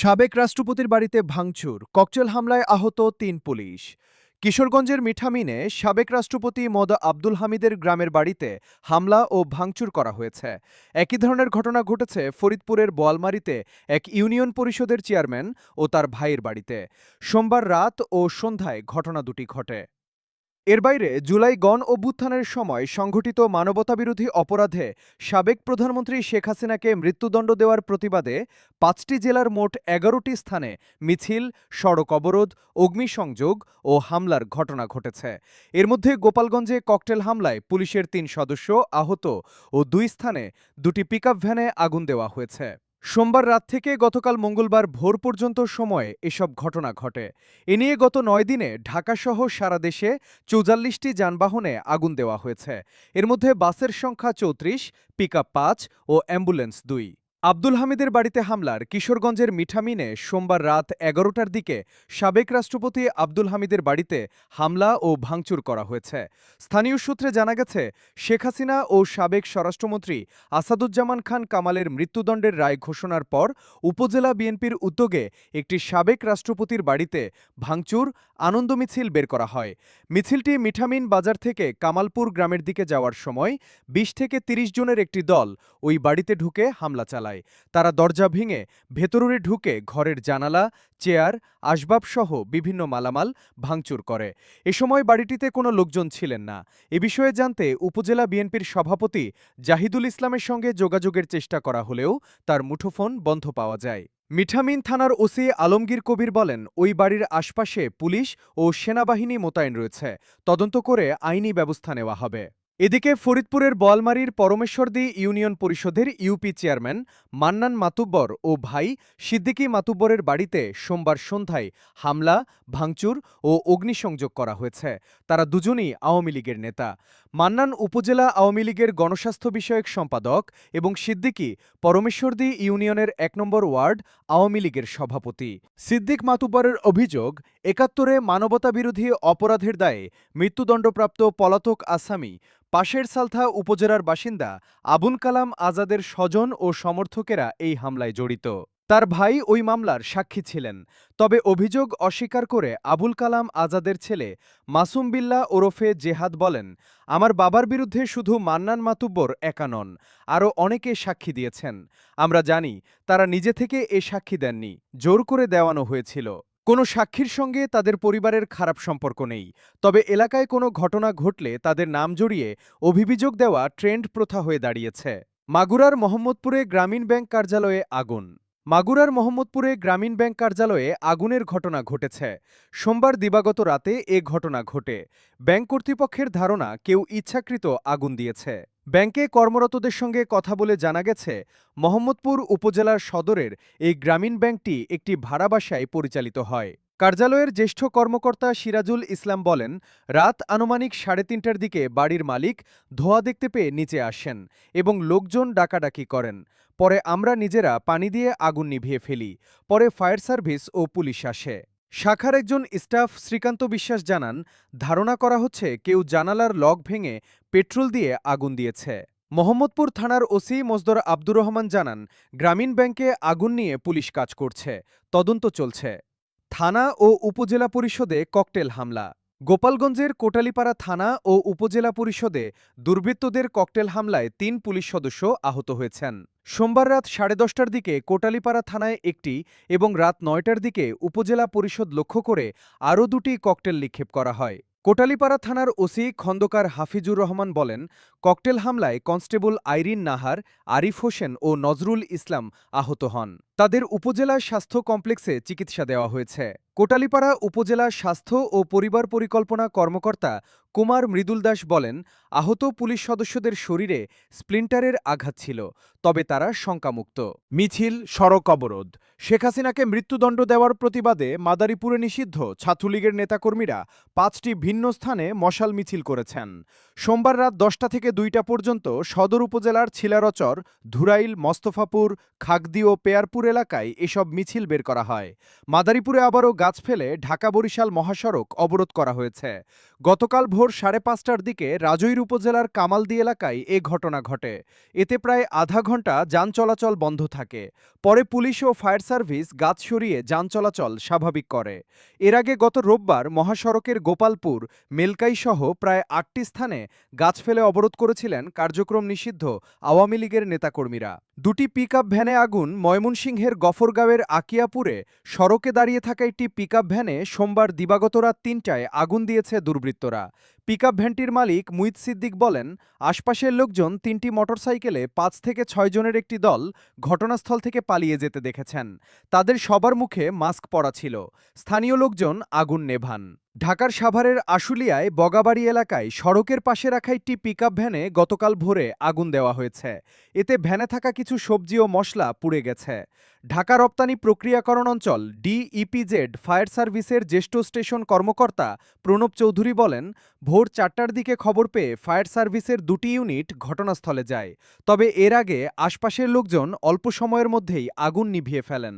সাবেক রাষ্ট্রপতির বাড়িতে ভাঙচুর, ককটেল হামলায় আহত তিন পুলিশ। কিশোরগঞ্জের মিঠামিনে সাবেক রাষ্ট্রপতি মদ আব্দুল হামিদের গ্রামের বাড়িতে হামলা ও ভাঙচুর করা হয়েছে। একই ধরনের ঘটনা ঘটেছে ফরিদপুরের বোয়ালমারিতে এক ইউনিয়ন পরিষদের চেয়ারম্যান ও তার ভাইয়ের বাড়িতে। সোমবার রাত ও সন্ধ্যায় ঘটনা দুটি ঘটে। এর বাইরে, জুলাই গণ অভ্যুত্থানের সময় সংঘটিত মানবতাবিরোধী অপরাধে সাবেক প্রধানমন্ত্রী শেখ হাসিনাকে মৃত্যুদণ্ড দেওয়ার প্রতিবাদে পাঁচটি জেলার মোট এগারোটি স্থানে মিছিল, সড়ক অবরোধ, অগ্নিসংযোগ ও হামলার ঘটনা ঘটেছে। এর মধ্যে গোপালগঞ্জে ককটেল হামলায় পুলিশের তিন সদস্য আহত ও দুই স্থানে দুটি পিকআপ ভ্যানে আগুন দেওয়া হয়েছে। সোমবার রাত থেকে গতকাল মঙ্গলবার ভোর পর্যন্ত সময়ে এসব ঘটনা ঘটে। এ নিয়ে গত নয় দিনে ঢাকাসহ সারা দেশে চৌজাল্লিশটি যানবাহনে আগুন দেওয়া হয়েছে। এর মধ্যে বাসের সংখ্যা চৌত্রিশ পিক আপ পাঁচ ও অ্যাম্বুলেন্স দুই। আব্দুল হামিদের বাড়িতে হামলার কিশোরগঞ্জের মিঠামিনে সোমবার রাত এগারোটার দিকে সাবেক রাষ্ট্রপতি আব্দুল হামিদের বাড়িতে হামলা ও ভাঙচুর করা হয়েছে। স্থানীয় সূত্রে জানা গেছে, শেখ হাসিনা ও সাবেক স্বরাষ্ট্রমন্ত্রী আসাদুজ্জামান খান কামালের মৃত্যুদণ্ডের রায় ঘোষণার পর উপজেলা বিএনপির উদ্যোগে একটি সাবেক রাষ্ট্রপতির বাড়িতে ভাঙচুর, আনন্দ মিছিল বের করা হয়। মিছিলটি মিঠামিন বাজার থেকে কামালপুর গ্রামের দিকে যাওয়ার সময় বিশ থেকে তিরিশ জনের একটি দল ওই বাড়িতে ঢুকে হামলা চালায়। তারা দরজা ভেঙে ভেতরে ঢুকে ঘরের জানালা, চেয়ার, আসবাবসহ বিভিন্ন মালামাল ভাঙচুর করে। এ সময় বাড়িটিতে কোনো লোকজন ছিলেন না। এ বিষয়ে জানতে উপজেলা বিএনপির সভাপতি জাহিদুল ইসলামের সঙ্গে যোগাযোগের চেষ্টা করা হলেও তার মুঠোফোন বন্ধ পাওয়া যায়। মিঠামিন থানার ওসি আলমগীর কবির বলেন, ওই বাড়ির আশপাশে পুলিশ ও সেনাবাহিনী মোতায়েন রয়েছে। তদন্ত করে আইনি ব্যবস্থা নেওয়া হবে। এদিকে ফরিদপুরের বোয়ালমারীর পরমেশ্বরদী ইউনিয়ন পরিষদের ইউপি চেয়ারম্যান মান্নান মাতুব্বর ও ভাই সিদ্দিকী মাতুব্বরের বাড়িতে সোমবার সন্ধ্যায় হামলা, ভাঙচুর ও অগ্নিসংযোগ করা হয়েছে। তারা দুজনই আওয়ামী লীগের নেতা। মান্নান উপজেলা আওয়ামী লীগের গণস্বাস্থ্য বিষয়ক সম্পাদক এবং সিদ্দিকী পরমেশ্বরদী ইউনিয়নের এক নম্বর ওয়ার্ড আওয়ামী লীগের সভাপতি। সিদ্দিক মাতুব্বরের অভিযোগ, একাত্তরে মানবতাবিরোধী অপরাধের দায়ে মৃত্যুদণ্ডপ্রাপ্ত পলাতক আসামি পাশের সালথা উপজেলার বাসিন্দা আবুল কালাম আজাদের স্বজন ও সমর্থকেরা এই হামলায় জড়িত। তার ভাই ওই মামলার সাক্ষী ছিলেন, তবে অভিযোগ অস্বীকার করে আবুল কালাম আজাদের ছেলে মাসুম বিল্লা ওরফে জেহাদ বলেন, আমার বাবার বিরুদ্ধে শুধু মান্নান মাতুব্বর একা নন, আরও অনেকে সাক্ষী দিয়েছেন। আমরা জানি তারা নিজে থেকে এ সাক্ষী দেননি, জোর করে দেওয়ানো হয়েছিল। কোনো সাক্ষীর সঙ্গে তাদের পরিবারের খারাপ সম্পর্ক নেই। তবে এলাকায় কোনো ঘটনা ঘটলে তাদের নাম জড়িয়ে অভিযোগ দেওয়া ট্রেন্ড প্রথা হয়ে দাঁড়িয়েছে। মাগুরার মোহাম্মদপুরে গ্রামীণ ব্যাংক কার্যালয়ে আগুন। মাগুরার মোহাম্মদপুরে গ্রামীণ ব্যাংক কার্যালয়ে আগুনের ঘটনা ঘটেছে। সোমবার দিবাগত রাতে এ ঘটনা ঘটে। ব্যাংক কর্তৃপক্ষের ধারণা, কেউ ইচ্ছাকৃত আগুন দিয়েছে। ব্যাংকে কর্মরতদের সঙ্গে কথা বলে জানা গেছে, মোহাম্মদপুর উপজেলার সদরের এই গ্রামীণ ব্যাংকটি একটি ভাড়া বাসায় পরিচালিত হয়। কার্যালয়ের জ্যেষ্ঠ কর্মকর্তা সিরাজুল ইসলাম বলেন, রাত আনুমানিক সাড়ে তিনটার দিকে বাড়ির মালিক ধোয়া দেখতে পেয়ে নিচে আসেন এবং লোকজন ডাকাডাকি করেন। পরে আমরা নিজেরা পানি দিয়ে আগুন নিভিয়ে ফেলি, পরে ফায়ার সার্ভিস ও পুলিশ আসে। শাখার একজন স্টাফ শ্রীকান্ত বিশ্বাস জানান, ধারণা করা হচ্ছে কেউ জানালার লক ভেঙে পেট্রোল দিয়ে আগুন দিয়েছে। মোহাম্মদপুর থানার ওসি মোজদর আব্দুর রহমান জানান, গ্রামীণ ব্যাংকে আগুন নিয়ে পুলিশ কাজ করছে, তদন্ত চলছে। থানা ও উপজেলা পরিষদে ককটেল হামলা। গোপালগঞ্জের কোটালীপাড়া থানা ও উপজেলা পরিষদে দুর্বৃত্তদের ককটেল হামলায় তিন পুলিশ সদস্য আহত হয়েছেন। সোমবার রাত সাড়ে দশটার দিকে কোটালীপাড়া থানায় একটি এবং রাত নয়টার দিকে উপজেলা পরিষদ লক্ষ্য করে আরও দুটি ককটেল নিক্ষেপ করা হয়। কোটালীপাড়া থানার ওসি খন্দকার হাফিজুর রহমান বলেন, ককটেল হামলায় কনস্টেবল আইরিন নাহার, আরিফ হোসেন ও নজরুল ইসলাম আহত হন। তাদের উপজেলা স্বাস্থ্য কমপ্লেক্সে চিকিৎসা দেওয়া হয়েছে। কোটালীপাড়া উপজেলা স্বাস্থ্য ও পরিবার পরিকল্পনা কর্মকর্তা কুমার মৃদুল দাস বলেন, আহত পুলিশ সদস্যদের শরীরে স্প্লিন্টারের আঘাত ছিল, তবে তারা শঙ্কামুক্ত। মিছিল, সড়ক অবরোধ। শেখ হাসিনাকে মৃত্যুদণ্ড দেওয়ার প্রতিবাদে মাদারীপুরে নিষিদ্ধ ছাত্রলীগের নেতাকর্মীরা পাঁচটি ভিন্ন স্থানে মশাল মিছিল করেছেন। সোমবার রাত দশটা থেকে দুইটা পর্যন্ত সদর উপজেলার ছিলারচর, ধুরাইল, মস্তফাপুর, খাগদি ও পেয়ারপুরের এলাকায় এসব মিছিল বের করা হয়। মাদারীপুরে আবারও গাছ ফেলে ঢাকা বরিশাল মহাসড়ক অবরোধ করা হয়েছে। গতকাল ভোর সাড়ে পাঁচটার দিকে রাজৈর উপজেলার কামালদি এলাকায় এ ঘটনা ঘটে। এতে প্রায় আধা ঘণ্টা যান চলাচল বন্ধ থাকে। পরে পুলিশ ও ফায়ার সার্ভিস গাছ সরিয়ে যান চলাচল স্বাভাবিক করে। এর আগে গত রোববার মহাসড়কের গোপালপুর মেলকাই সহ প্রায় আটটি স্থানে গাছ ফেলে অবরোধ করেছিলেন কার্যক্রম নিষিদ্ধ আওয়ামী লীগের নেতাকর্মীরা। দুটি পিকআপ ভ্যানে আগুন ময়মনসিংহের গফরগাঁওয়ের আকিয়াপুরে সড়কে দাঁড়িয়ে থাকা একটি পিকআপ ভ্যানে সোমবার দিবাগত রাত তিনটায় আগুন দিয়েছে দুর্বৃত্তরা। পিকআপ ভ্যানটির মালিক মুইত সিদ্দিক বলেন, আশপাশের লোকজন তিনটি মোটরসাইকেলে পাঁচ থেকে ছয় জনের একটি দল ঘটনাস্থল থেকে পালিয়ে যেতে দেখেছেন। তাদের সবার মুখে মাস্ক পরা ছিল। স্থানীয় লোকজন আগুন নেভান। ঢাকার সাভারের আশুলিয়ায় বগাবাড়ি এলাকায় সড়কের পাশে রাখা একটি পিকআপ ভ্যানে গতকাল ভোরে আগুন দেওয়া হয়েছে। এতে ভ্যানে থাকা কিছু সবজি ও মশলা পুড়ে গেছে। ঢাকা রপ্তানি প্রক্রিয়াকরণ অঞ্চল ডিইপিজেড ফায়ার সার্ভিসের জ্যেষ্ঠ স্টেশন কর্মকর্তা প্রণব চৌধুরী বলেন, ভোর চারটার দিকে খবর পেয়ে ফায়ার সার্ভিসের দুটি ইউনিট ঘটনাস্থলে যায়। তবে এর আগে আশপাশের লোকজন অল্প সময়ের মধ্যেই আগুন নিভিয়ে ফেলেন।